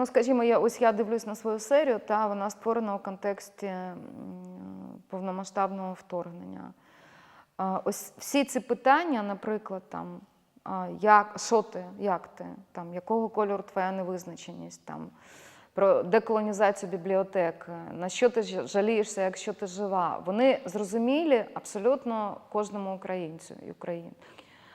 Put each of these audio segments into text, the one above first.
ну скажімо, я ось я дивлюсь на свою серію, та вона створена у контексті повномасштабного вторгнення. Ось всі ці питання, наприклад, там, як, що ти, як ти, там, якого кольору твоя невизначеність, там, про деколонізацію бібліотек, на що ти жалієшся, якщо ти жива, вони зрозумілі абсолютно кожному українцю і Україні.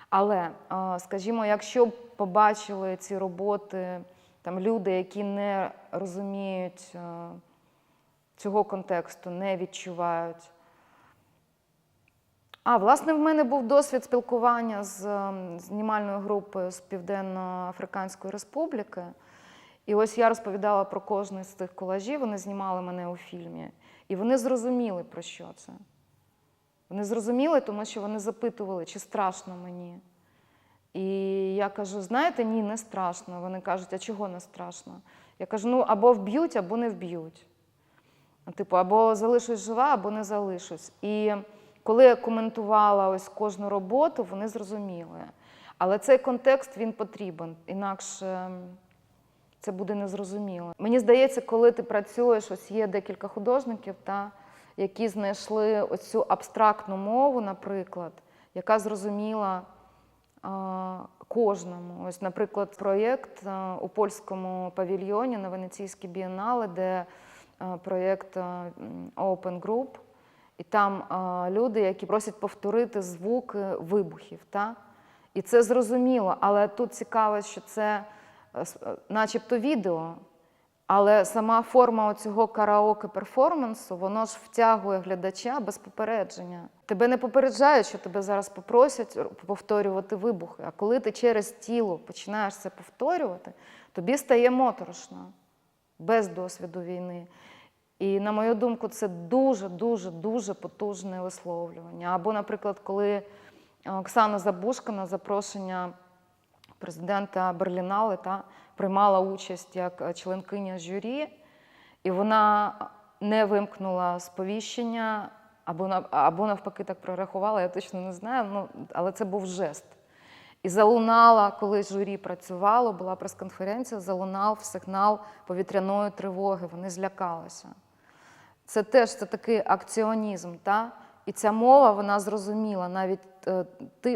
Але, скажімо, якщо побачили ці роботи там, люди, які не розуміють е, цього контексту, не відчувають. А, власне, в мене був досвід спілкування з ем, знімальною групою з Південно-Африканської Республіки. І ось я розповідала про кожний з цих колажів, вони знімали мене у фільмі. І вони зрозуміли, про що це. Вони зрозуміли, тому що вони запитували, чи страшно мені. І я кажу: знаєте, ні, не страшно. Вони кажуть, а чого не страшно? Я кажу, ну або вб'ють, або не вб'ють. Типу, або залишусь жива, або не залишусь. І коли я коментувала ось кожну роботу, вони зрозуміли. Але цей контекст він потрібен, інакше це буде незрозуміло. Мені здається, коли ти працюєш, ось є декілька художників, та, які знайшли ось цю абстрактну мову, наприклад, яка зрозуміла кожному. Ось, наприклад, проєкт у польському павільйоні на Венеційській бієнале, де проєкт Open Group, і там люди, які просять повторити звуки вибухів. Та? І це зрозуміло, але тут цікаво, що це е, е, начебто відео, але сама форма цього караоке-перформансу, воно ж втягує глядача без попередження. Тебе не попереджають, що тебе зараз попросять повторювати вибухи. А коли ти через тіло починаєш це повторювати, тобі стає моторошно без досвіду війни. І, на мою думку, це дуже, дуже, потужне висловлювання. Або, наприклад, коли Оксана Забушка на запрошення президента Берлінале та приймала участь як е, членкиня журі, і вона не вимкнула сповіщення, або, або навпаки так прорахувала, я точно не знаю, ну, але це був жест. І залунала, коли журі працювало, була прес-конференція, залунав сигнал повітряної тривоги. Вони злякалися. Це теж це такий акціонізм. Та? І ця мова вона зрозуміла навіть е,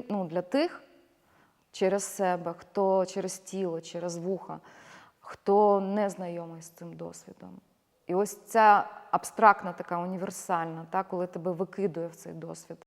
ну, для тих через себе, хто через тіло, через вуха, хто не знайомий з цим досвідом. І ось ця абстрактна така універсальна, та, коли тебе викидує в цей досвід.